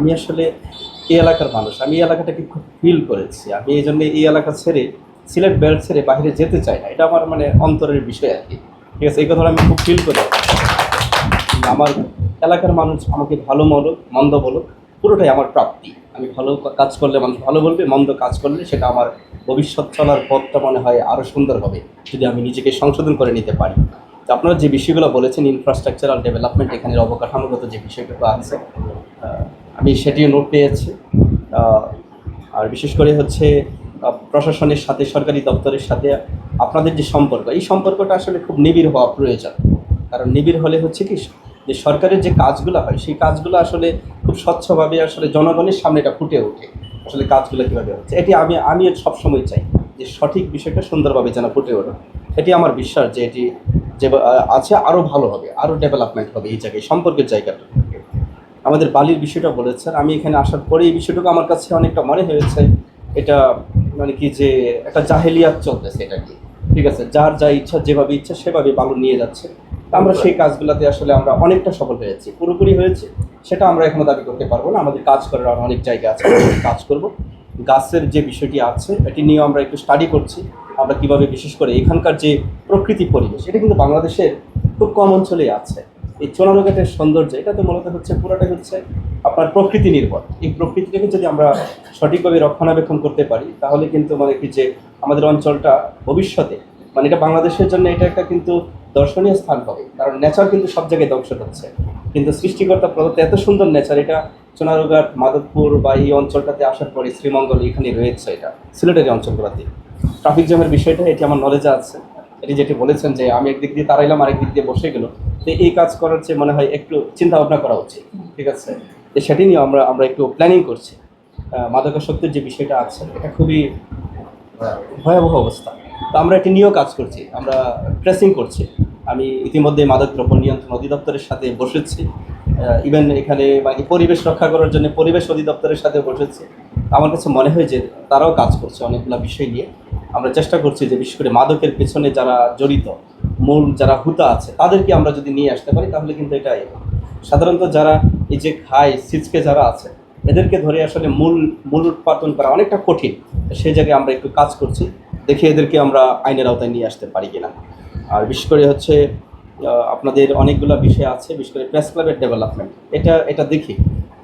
আমি আসলে এই এলাকার মানুষ, আমি এই এলাকাটাকে খুব ফিল করেছি। আমি এই জন্য এই এলাকা ছেড়ে, সিলেট বেল্ট ছেড়ে বাইরে যেতে চাই না। এটা আমার মানে অন্তরের বিষয় আর কি। ঠিক আছে, এই কথাটা আমি খুব ফিল করি। আমার এলাকার মানুষ আমাকে ভালো বলুক, মন্দ বলুক, পুরোটাই আমার প্রাপ্তি। আমি ভালো কাজ করলে মানুষ ভালো বলবে, মন্দ কাজ করলে সেটা আমার ভবিষ্যৎ চলার পথটা মনে হয় আরও সুন্দর হবে, যদি আমি নিজেকে সংশোধন করে নিতে পারি। আপনারা যে বিষয়গুলো বলেছেন ইনফ্রাস্ট্রাকচারাল ডেভেলপমেন্ট এখানে অবকাঠামোগত যে বিষয়গুলো আছে আমি সেটিও নোট পেয়েছি। আর বিশেষ করে হচ্ছে প্রশাসনের সাথে, সরকারি দপ্তরের সাথে আপনাদের যে সম্পর্ক, এই সম্পর্কটা আসলে খুব নিবিড় হওয়া প্রয়োজন। কারণ নিবিড় হলে হচ্ছে কি, যে সরকারের যে কাজগুলো হয়, সেই কাজগুলো আসলে খুব স্বচ্ছভাবে আসলে জনগণের সামনে এটা ফুটে ওঠে, আসলে কাজগুলো কীভাবে হচ্ছে। এটি আমি আমি সবসময় চাই যে সঠিক বিষয়টা সুন্দরভাবে যেন ফুটে ওঠে। এটি আমার বিশ্বাস যে এটি, যে আছে আরও ভালো হবে আরও ডেভেলপমেন্ট হবে এই জায়গায়, সম্পর্কের জায়গাটা। আমাদের বালির বিষয়টা বলেছেন। আমি এখানে আসার পরে এই বিষয়টুকু আমার কাছে অনেকটা মনে হয়েছে। এটা মানে কি যে একটা জাহেলিয়াত চলতেছে এটা কি ঠিক আছে? যার যা ইচ্ছা যেভাবে ইচ্ছা সেভাবে বালু নিয়ে যাচ্ছে। তা আমরা সেই কাজগুলোতে আসলে আমরা অনেকটা সফল হয়েছি। পুরোপুরি হয়েছে। সেটা আমরা এখনও দাবি করতে পারব না। আমাদের কাজ করার অনেক জায়গা আছে। কাজ করব। গাছের যে বিষয়টি আছে এটি নিয়ে আমরা একটু স্টাডি করছি। আমরা কীভাবে বিশেষ করে এখানকার যে প্রকৃতি পরিবেশ এটা কিন্তু বাংলাদেশের খুব কম অঞ্চলেই আছে। এই চোনারোঘাটের সৌন্দর্য, এটা তো মূলত হচ্ছে, পুরোটাই হচ্ছে আপনার প্রকৃতি নির্ভর। এই প্রকৃতিটাকে যদি আমরা সঠিকভাবে রক্ষণাবেক্ষণ করতে পারি, তাহলে কিন্তু মানে কি যে, আমাদের অঞ্চলটা ভবিষ্যতে মানে এটা বাংলাদেশের জন্য এটা একটা কিন্তু দর্শনীয় স্থান হবে। কারণ নেচার কিন্তু সব জায়গায় ধ্বংস হচ্ছে কিন্তু সৃষ্টিকর্তা প্রদত্ত এত সুন্দর নেচার এটা সোনারুঘাট মাধবপুর বা এই অঞ্চলটাতে আসার পরে শ্রীমঙ্গল এখানে রয়েছে এটা, সিলেটের অঞ্চলগুলোতে। ট্রাফিক জ্যামের বিষয়টা, এটি আমার নলেজে আছে। এটি যেটি বলেছেন যে আমি একদিক দিয়ে তাড়াইলাম আরেক দিক দিয়ে বসে গেল, তো এই কাজ করার চেয়ে মনে হয় একটু চিন্তা ভাবনা করা উচিত, ঠিক আছে? তো সেটি নিয়ে আমরা আমরা একটু প্ল্যানিং করছি। মাদকাসক্তির যে বিষয়টা আছে, এটা খুবই ভয়াবহ অবস্থা। তো আমরা এটি নিয়েও কাজ করছি, আমরা ট্রেসিং করছি। আমি ইতিমধ্যে মাদক দ্রব্য নিয়ন্ত্রণ অধিদপ্তরের সাথে বসেছি। ইভেন এখানে মানে পরিবেশ রক্ষা করার জন্য পরিবেশ অধিদপ্তরের সাথে বসেছি। আমার কাছে মনে হয় যে তারাও কাজ করছে অনেকগুলো বিষয় নিয়ে। আমরা চেষ্টা করছি যে বিশেষ করে মাদকের পেছনে যারা জড়িত, মূল যারা হুতা আছে, তাদেরকে আমরা যদি নিয়ে আসতে পারি, তাহলে কিন্তু এটাই সাধারণত যারা এই যে খায় সিচকে যারা আছে, এদেরকে ধরে আসলে মূল মূল উৎপাদন করা অনেকটা কঠিন। সেই জায়গায় আমরা একটু কাজ করছি, দেখি এদেরকে আমরা আইনের আওতায় নিয়ে আসতে পারি কিনা। আর বিশেষ করে হচ্ছে আপনাদের অনেকগুলো বিষয় আছে, বিশেষ করে প্রেস ক্লাবের ডেভেলপমেন্ট। এটা এটা দেখি।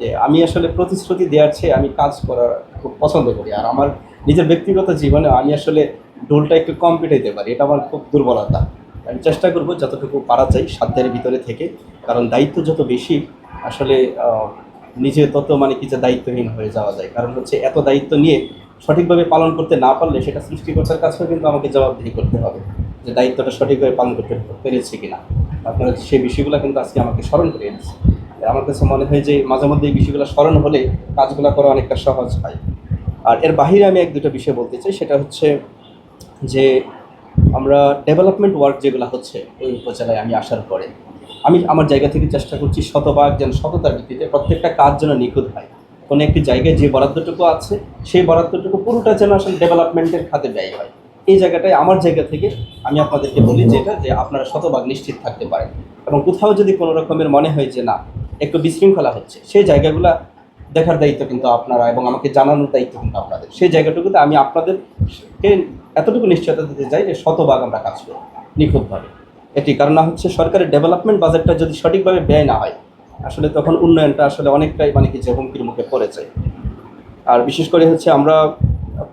যে আমি আসলে প্রতিশ্রুতি দেওয়ার চেয়ে আমি কাজ করার খুব পছন্দ করি। আর আমার নিজের ব্যক্তিগত জীবনে আমি আসলে ঢোলটা একটু কম পিটাইতে পারি, এটা আমার খুব দুর্বলতা। আমি চেষ্টা করব যতটুকু পারা যায় সাধ্যের ভিতরে থেকে, কারণ দায়িত্ব যত বেশি, আসলে নিজে তত মানে কি যে দায়িত্বহীন হয়ে যাওয়া যায়। কারণ হচ্ছে এত দায়িত্ব নিয়ে সঠিকভাবে পালন করতে না পারলে সেটা সৃষ্টিকর্তার কাছেও কিন্তু আমাকে জবাবদিহি করতে হবে, যে দায়িত্বটা সঠিকভাবে পালন করতে পেরেছি কিনা। আপনারা সেই বিষয়গুলো কিন্তু আজকে আমাকে স্মরণ করে এনেছে আমার কাছে মনে হয় যে মাঝে মধ্যে এই বিষয়গুলো স্মরণ হলে কাজগুলো করা অনেকটা সহজ হয়। আর এর বাহিরে আমি এক দুটো বিষয় বলতে চাই, সেটা হচ্ছে যে আমরা ডেভেলপমেন্ট ওয়ার্ক যেগুলো হচ্ছে ওই উপজেলায় আমি আসার পরে, আমি আমার জায়গা থেকে চেষ্টা করছি শতভাগ যেন সততার ভিত্তিতে প্রত্যেকটা কাজ যেন নিখুঁত হয়। কোনো একটি জায়গায় যে বরাদ্দটুকু আছে, সেই বরাদ্দটুকু পুরোটা যেন আসলে ডেভেলপমেন্টের খাতে ব্যয় হয়। এই জায়গাটায় আমার জায়গা থেকে আমি আপনাদেরকে বলি যেটা, যে আপনারা শতভাগ নিশ্চিত থাকতে পারেন। এবং কোথাও যদি কোনো রকমের মনে হয় যে না, একটু বিশৃঙ্খলা হচ্ছে, সেই জায়গাগুলা দেখার দায়িত্ব কিন্তু আপনারা এবং আমাকে জানানোর দায়িত্ব কিন্তু আপনাদের। সেই জায়গাটুকুতে আমি আপনাদেরকে এতটুকু নিশ্চয়তা দিতে চাই যে শতভাগ আমরা কাজ করব নিখুঁতভাবে। এটি কারণ হচ্ছে সরকারের ডেভেলপমেন্ট বাজেটটা যদি সঠিকভাবে ব্যয় না হয়, আসলে তখন উন্নয়নটা আসলে অনেকটাই মানে কি যে হুমকির মুখে পড়ে যায় আর বিশেষ করে হচ্ছে আমরা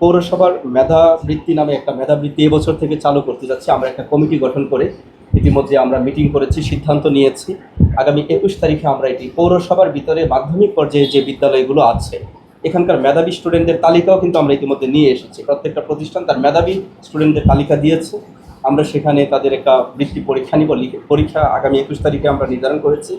পৌরসভার মেধাবৃত্তি নামে একটা মেধাবৃত্তি এবছর থেকে চালু করতে যাচ্ছি। আমরা একটা কমিটি গঠন করে ইতিমধ্যে আমরা মিটিং করেছি, সিদ্ধান্ত নিয়েছি। আগামী একুশ তারিখে আমরা এটি পৌরসভার ভিতরে মাধ্যমিক পর্যায়ে যে বিদ্যালয়গুলো আছে, এখানকার মেধাবী স্টুডেন্টদের তালিকাও কিন্তু আমরা ইতিমধ্যে নিয়ে এসেছি। প্রত্যেকটা প্রতিষ্ঠান তার মেধাবী স্টুডেন্টদের তালিকা দিয়েছে। আমরা সেখানে তাদের একটা বৃত্তি পরীক্ষা নিব পরীক্ষা আগামী একুশ তারিখে আমরা নির্ধারণ করেছি।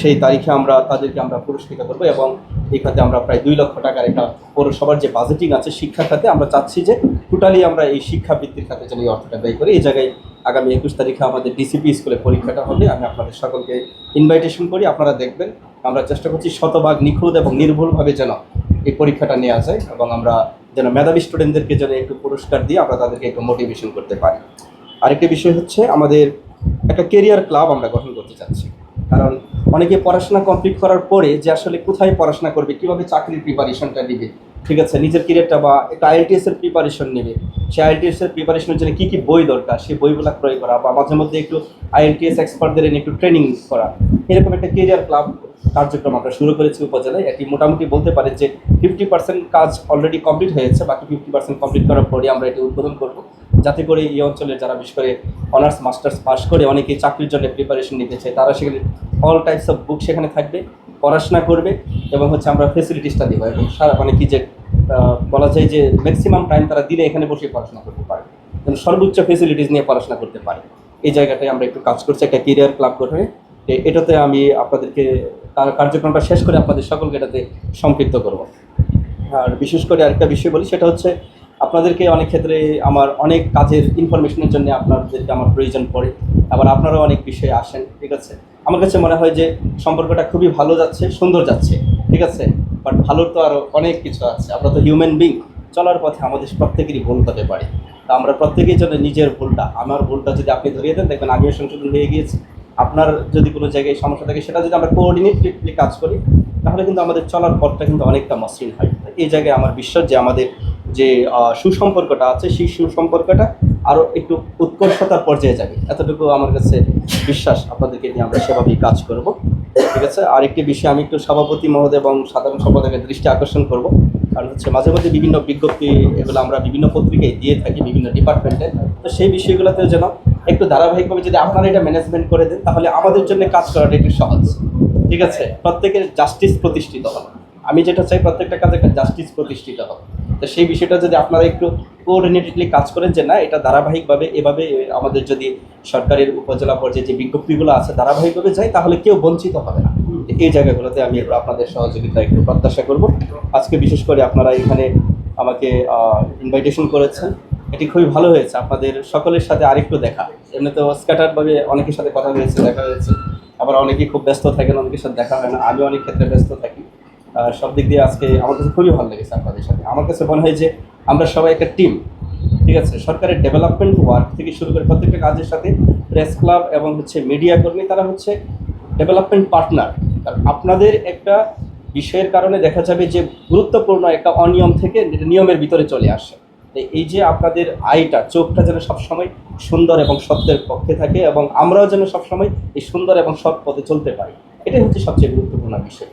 সেই তারিখে আমরা তাদেরকে আমরা পুরস্কৃত করব এবং এই খাতে আমরা প্রায় দুই লক্ষ টাকার একটা পৌরসভার যে বাজেটিং আছে শিক্ষা খাতে আমরা চাচ্ছি যে টোটালি আমরা এই শিক্ষা বৃত্তির খাতে যেন এই অর্থটা ব্যয় করি। এই জায়গায় আগামী একুশ তারিখে আমাদের ডিসিপি স্কুলে পরীক্ষাটা হবে। আমি আপনাদের সকলকে ইনভাইটেশন করি, আপনারা দেখবেন। আমরা চেষ্টা করছি শতভাগ নিখুঁত এবং নির্ভুলভাবে যেন এই পরীক্ষাটা নেওয়া যায় এবং আমরা যেন মেধাবী স্টুডেন্টদেরকে যেন একটু পুরস্কার দিয়ে আমরা তাদেরকে একটু মোটিভেশন করতে পারি। আরেকটি বিষয় হচ্ছে আমাদের একটা কেরিয়ার ক্লাব আমরা গঠন করতে চাচ্ছি। কারণ অনেকে পড়াশোনা কমপ্লিট করার পরে যে আসলে কোথায় পড়াশোনা করবে, কীভাবে চাকরির প্রিপারেশনটা নেবে ঠিক আছে, নিজের ক্যারিয়ারটা বা একটা আইএলটিএস এর প্রিপারেশন নেবে। সেই আইএলটিএস এর প্রিপারেশনের জন্য কী কী বই দরকার, সেই বইগুলো ক্রয় করা বা মাঝে মধ্যে একটু আইএলটিএস এক্সপার্টদের এনে একটু ট্রেনিং করা। এরকম একটা কেরিয়ার ক্লাব কার্যক্রম আমরা শুরু করেছি উপজেলায়। এটি মোটামুটি বলতে পারে যে ফিফটি পার্সেন্ট কাজ অলরেডি কমপ্লিট হয়েছে, বাকি ফিফটি পার্সেন্ট কমপ্লিট করার পরে আমরা এটি উদ্বোধন করব। যাতে করে এই অঞ্চলের যারা বিশেষ করে অনার্স মাস্টার্স পাস করে অনেকে চাকরির জন্য প্রিপারেশন নিতে চায়, তারা সেখানে অল টাইপস অফ বুক সেখানে থাকবে, পড়াশোনা করবে এবং হচ্ছে আমরা ফেসিলিটিসটা দেবো এবং সারা মানে কি যে বলা যায় যে ম্যাক্সিমাম টাইম তারা দিনে এখানে বসে পড়াশোনা করতে পারে। যেন সর্বোচ্চ ফেসিলিটিস নিয়ে পড়াশোনা করতে পারে। এই জায়গাটায় আমরা একটু কাজ করছি, একটা কেরিয়ার ক্লাব গঠনে। এটাতে আমি আপনাদেরকে তার কার্যক্রমটা শেষ করে আপনাদের সকলকে এটাতে সম্পৃক্ত করব। আর বিশেষ করে আরেকটা বিষয় বলি, সেটা হচ্ছে আপনাদেরকে অনেক ক্ষেত্রে আমার অনেক কাজের ইনফরমেশনের জন্য আপনাদেরকে আমার প্রয়োজন পড়ে। আবার আপনারাও অনেক বিষয়ে আসেন, ঠিক আছে? আমার কাছে মনে হয় যে সম্পর্কটা খুবই ভালো যাচ্ছে, সুন্দর যাচ্ছে, ঠিক আছে? বাট ভালোর তো আরও অনেক কিছু আছে। আমরা তো হিউম্যান বিং চলার পথে আমাদের প্রত্যেকেরই ভুল হতে পারে। তা আমরা প্রত্যেকেই যেন নিজের ভুলটা, আমার ভুলটা যদি আপনি ধরিয়ে দেন, দেখবেন আমিও সংশোধন হয়ে গিয়েছি। আপনার যদি কোনো জায়গায় সমস্যা থাকে, সেটা যদি আমরা কোঅর্ডিনেটলি কাজ করি, তাহলে কিন্তু আমাদের চলার পথটা কিন্তু অনেকটা মসৃণ হয়। এই জায়গায় আমার বিশ্বাস যে আমাদের যে সুসম্পর্কটা আছে, সেই সুসম্পর্কটা আরও একটু উৎকর্ষতার পর্যায়ে যাবে। এতটুকু আমার কাছে বিশ্বাস। আপনাদেরকে নিয়ে আমরা সেভাবেই কাজ করব। ঠিক আছে? আরেকটি বিষয় আমি একটু সভাপতি মহোদয় এবং সাধারণ সম্পাদকের দৃষ্টি আকর্ষণ করব। কারণ হচ্ছে মাঝে মাঝে বিভিন্ন বিজ্ঞপ্তি এগুলো আমরা বিভিন্ন পত্রিকায় দিয়ে থাকি বিভিন্ন ডিপার্টমেন্টে। তো সেই বিষয়গুলোতেও যেন একটু ধারাবাহিকভাবে যদি আপনারা এটা ম্যানেজমেন্ট করে দেন, তাহলে আমাদের জন্য কাজ করাটা একটু সহজ। ঠিক আছে? প্রত্যেকের জাস্টিস প্রতিষ্ঠিত হবে। আমি যেটা চাই, প্রত্যেকটা কাজে একটা জাস্টিস প্রতিষ্ঠিত হবে। তো সেই বিষয়টা যদি আপনারা একটু কোঅর্ডিনেটেডলি কাজ করেন যে না এটা ধারাবাহিকভাবে এভাবে আমাদের যদি সরকারের উপজেলা পর্যায়ে যে বিজ্ঞপ্তিগুলো আছে ধারাবাহিকভাবে যায় তাহলে কেউ বঞ্চিত হবে না। এই জায়গাগুলোতে আমি আপনাদের সহযোগিতা একটু প্রত্যাশা করব। আজকে বিশেষ করে আপনারা এখানে আমাকে ইনভাইটেশন করেছেন। এটি খুবই ভালো হয়েছে। আপনাদের সকলের সাথে আরেকটু দেখা। এমনি তো স্ক্যাটারভাবে অনেকের সাথে কথা হয়েছে দেখা হয়েছে। আবার অনেকেই খুব ব্যস্ত থাকেন অনেকের সাথে দেখা হয় না। আমি অনেক ক্ষেত্রে ব্যস্ত থাকি। সব দিক দিয়ে আজকে আমার কাছে খুবই ভালো লেগেছে আপনাদের সাথে। আমার কাছে মনে হয় যে আমরা সবাই একটা টিম ঠিক আছে? সরকারের ডেভেলপমেন্ট ওয়ার্ক থেকে শুরু করে প্রত্যেকটা কাজের সাথে প্রেস ক্লাব এবং হচ্ছে মিডিয়া কর্মী, তারা হচ্ছে ডেভেলপমেন্ট পার্টনার কারণ আপনাদের একটা বিষয়ের কারণে দেখা যাবে যে গুরুত্বপূর্ণ একটা অনিয়ম থেকে নিয়মের ভিতরে চলে আসে। এই যে আপনাদের আইটা চোখটা যেন সবসময় সুন্দর এবং সত্যের পক্ষে থাকে এবং আমরাও যেন সবসময় এই সুন্দর এবং সৎ পথে চলতে পারি, এটাই হচ্ছে সবচেয়ে গুরুত্বপূর্ণ বিষয়।